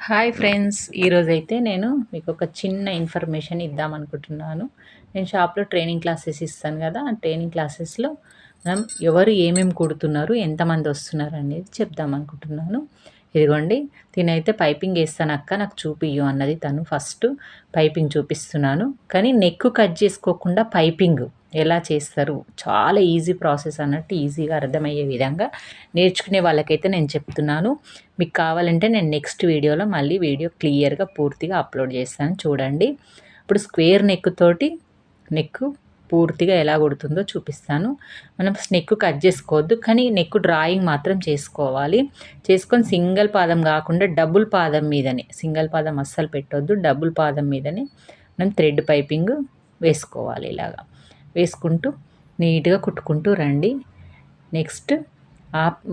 Hi friends ఈరోజైతే నేను మీకు ఒక చిన్న ఇన్ఫర్మేషన్ ఇద్దాం అనుకుంటున్నాను నేను షాప్లో ట్రైనింగ్ క్లాసెస్ ఇస్తాను కదా ఆ ట్రైనింగ్ క్లాసెస్లో మనం ఎవరు ఏమేమి కుడుతున్నారు ఎంతమంది వస్తున్నారు అనేది చెప్దాం అనుకుంటున్నాను ఇదిగోండి తినైతే పైపింగ్ వేస్తాను అక్క నాకు చూపియ్యు అన్నది తను ఫస్ట్ పైపింగ్ చూపిస్తున్నాను. కానీ నెక్ కట్ చేసుకోకుండా పైపింగ్ ఎలా చేస్తారు? చాలా ఈజీ ప్రాసెస్ అన్నట్టు ఈజీగా అర్థమయ్యే విధంగా నేర్చుకునే వాళ్ళకైతే నేను చెప్తున్నాను. మీకు కావాలంటే నేను నెక్స్ట్ వీడియోలో మళ్ళీ వీడియో క్లియర్గా పూర్తిగా అప్లోడ్ చేస్తాను. చూడండి. ఇప్పుడు స్క్వేర్ నెక్ తోటి నెక్ పూర్తిగా ఎలా కుడుతుందో చూపిస్తాను. మనం నెక్ కట్ చేసుకోవద్దు కానీ నెక్ డ్రాయింగ్ మాత్రం చేసుకోవాలి. చేసుకొని సింగిల్ పాదం కాకుండా డబుల్ పాదం మీదనే సింగిల్ పాదం అస్సలు పెట్టొద్దు డబుల్ పాదం మీదనే మనం థ్రెడ్ పైపింగ్ వేసుకోవాలి ఇలాగా. వేసుకుంటూ నీట్గా కుట్టుకుంటూ రండి. నెక్స్ట్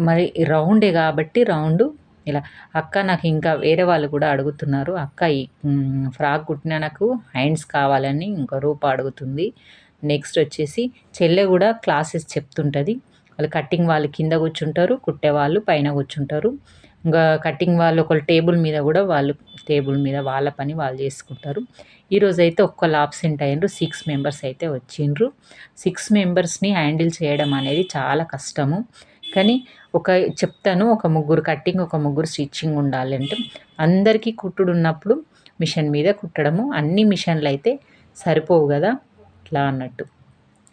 మరి రౌండే కాబట్టి రౌండ్ ఇలా అక్క నాకు ఇంకా వేరే వాళ్ళు కూడా అడుగుతున్నారు. అక్క ఈ ఫ్రాక్ కుట్టిన నాకు హ్యాండ్స్ కావాలని ఇంకో రూప అడుగుతుంది. నెక్స్ట్ వచ్చేసి చెల్లె కూడా క్లాసెస్ చెప్తుంటుంది. వాళ్ళు కట్టింగ్ వాళ్ళు కింద కూర్చుంటారు కుట్టే వాళ్ళు పైన కూర్చుంటారు. ఇంకా కటింగ్ వాళ్ళు ఒకళ్ళు టేబుల్ మీద కూడా వాళ్ళు టేబుల్ మీద వాళ్ళ పని వాళ్ళు చేసుకుంటారు. ఈరోజు అయితే ఒక్కళ్ళు ఆబ్సెంట్ అయ్యారు సిక్స్ మెంబర్స్ అయితే వచ్చిండ్రు. సిక్స్ మెంబర్స్ని హ్యాండిల్ చేయడం అనేది చాలా కష్టము. కానీ ఒక చెప్తాను ఒక ముగ్గురు కట్టింగ్ ఒక ముగ్గురు స్టిచ్చింగ్ ఉండాలంటే అందరికీ కుట్టుడు ఉన్నప్పుడు మిషన్ మీద కుట్టడము. అన్ని మిషన్లు అయితే సరిపోవు కదా. ఇట్లా అన్నట్టు.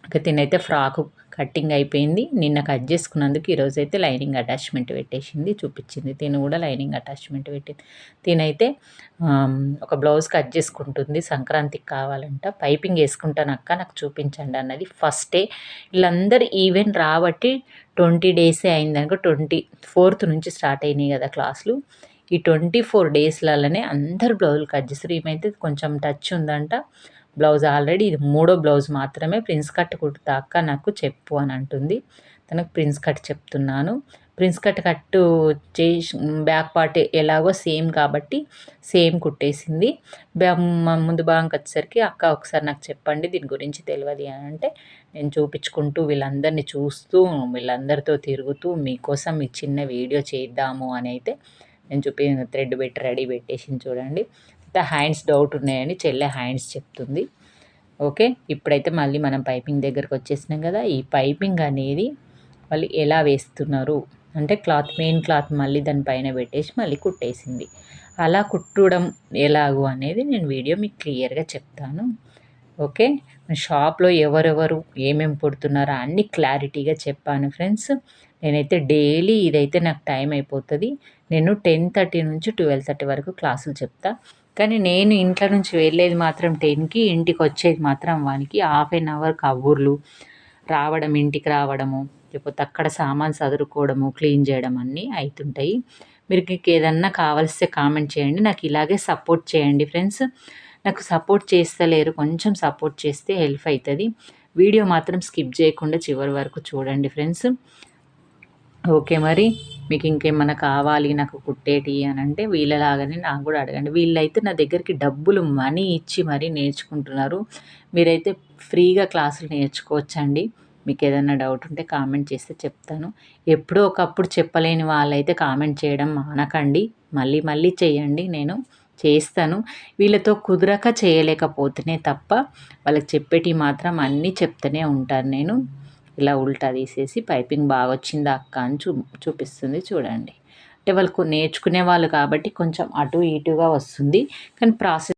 ఇక తినైతే ఫ్రాకు కట్టింగ్ అయిపోయింది. నిన్న కట్ చేసుకున్నందుకు ఈరోజు అయితే లైనింగ్ అటాచ్మెంట్ పెట్టేసింది చూపించింది. తిను కూడా లైనింగ్ అటాచ్మెంట్ పెట్టింది. తినైతే ఒక బ్లౌజ్ కట్ చేసుకుంటుంది. సంక్రాంతికి కావాలంట. పైపింగ్ వేసుకుంటాను అక్క నాకు చూపించండి అన్నది. ఫస్టే వీళ్ళందరూ ఈవెంట్ రాబట్టి ట్వంటీ డేసే అయిందనుకో ట్వంటీ ఫోర్త్ నుంచి స్టార్ట్ అయినాయి కదా క్లాసులు. ఈ ట్వంటీ ఫోర్ డేస్లలోనే అందరు బ్లౌజులు కట్ చేస్తారు. ఏమైతే కొంచెం టచ్ ఉందంట. బ్లౌజ్ ఆల్రెడీ ఇది మూడో బ్లౌజ్ మాత్రమే ప్రిన్స్ కట్ కుట్టుతా అక్క నాకు చెప్పు అని అంటుంది. తనకు ప్రిన్స్ కట్ చెప్తున్నాను. ప్రిన్స్ కట్ కట్టు చేసి బ్యాక్ పార్ట్ ఎలాగో సేమ్ కాబట్టి సేమ్ కుట్టేసింది. ముందు భాగంకి వచ్చేసరికి అక్క ఒకసారి నాకు చెప్పండి దీని గురించి తెలియదు అని అంటే నేను చూపించుకుంటూ వీళ్ళందరినీ చూస్తూ వీళ్ళందరితో తిరుగుతూ మీకోసం మీ చిన్న వీడియో చేద్దాము అని అయితే నేను చూపించిన థ్రెడ్ పెట్టి రెడీ పెట్టేసి చూడండి. హ్యాండ్స్ డౌట్ ఉన్నాయని చెల్లె హ్యాండ్స్ చెప్తుంది. ఓకే? ఇప్పుడైతే మళ్ళీ మనం పైపింగ్ దగ్గరకు వచ్చేసినాం కదా. ఈ పైపింగ్ అనేది వాళ్ళు ఎలా వేస్తున్నారు? అంటే క్లాత్ మెయిన్ క్లాత్ మళ్ళీ దానిపైన పెట్టేసి మళ్ళీ కుట్టేసింది. అలా కుట్టడం ఎలాగో అనేది నేను వీడియో మీకు క్లియర్గా చెప్తాను. ఓకే? షాప్లో ఎవరెవరు ఏమేమి పుడుతున్నారో అన్ని క్లారిటీగా చెప్పాను ఫ్రెండ్స్. నేనైతే డైలీ ఇదైతే నాకు టైం అయిపోతుంది. నేను టెన్ థర్టీ నుంచి ట్వెల్వ్ థర్టీ వరకు క్లాసులు చెప్తా. కానీ నేను ఇంట్లో నుంచి వెళ్ళేది మాత్రం టెన్కి ఇంటికి వచ్చేది మాత్రం వానికి హాఫ్ ఎన్ అవర్ కబుర్లు రావడం ఇంటికి రావడము లేకపోతే అక్కడ సామాన్ చదువుకోవడము క్లీన్ చేయడం అన్నీ అవుతుంటాయి మీరు మీకు ఏదన్నా కావాల్స్తే కామెంట్ చేయండి. నాకు ఇలాగే సపోర్ట్ చేయండి ఫ్రెండ్స్. నాకు సపోర్ట్ చేస్తలేరు. కొంచెం సపోర్ట్ చేస్తే హెల్ప్ అవుతుంది వీడియో మాత్రం స్కిప్ చేయకుండా చివరి వరకు చూడండి ఫ్రెండ్స్. ఓకే మరి మీకు ఇంకేమన్నా కావాలి నాకు కుట్టేటి అని అంటే వీళ్ళలాగానే నాకు కూడా అడగండి. వీళ్ళైతే నా దగ్గరికి డబ్బులు మనీ ఇచ్చి మరీ నేర్చుకుంటున్నారు. మీరైతే ఫ్రీగా క్లాసులు నేర్చుకోవచ్చండి. మీకు ఏదైనా డౌట్ ఉంటే కామెంట్ చేస్తే చెప్తాను. ఎప్పుడో ఒకప్పుడు చెప్పలేని వాళ్ళైతే కామెంట్ చేయడం మానకండి. మళ్ళీ మళ్ళీ చేయండి నేను. చేస్తాను. వీళ్ళతో కుదరక చేయలేకపోతేనే తప్ప వాళ్ళకి చెప్పేటి మాత్రం అన్నీ చెప్తూనే ఉంటాను నేను. ఇలా ఉల్టా తీసేసి పైపింగ్ బాగా వచ్చిందా అక్క అని చూ చూపిస్తుంది చూడండి. అంటే వాళ్ళు నేర్చుకునే వాళ్ళు కాబట్టి కొంచెం అటు ఇటుగా వస్తుంది. కానీ ప్రాసెస్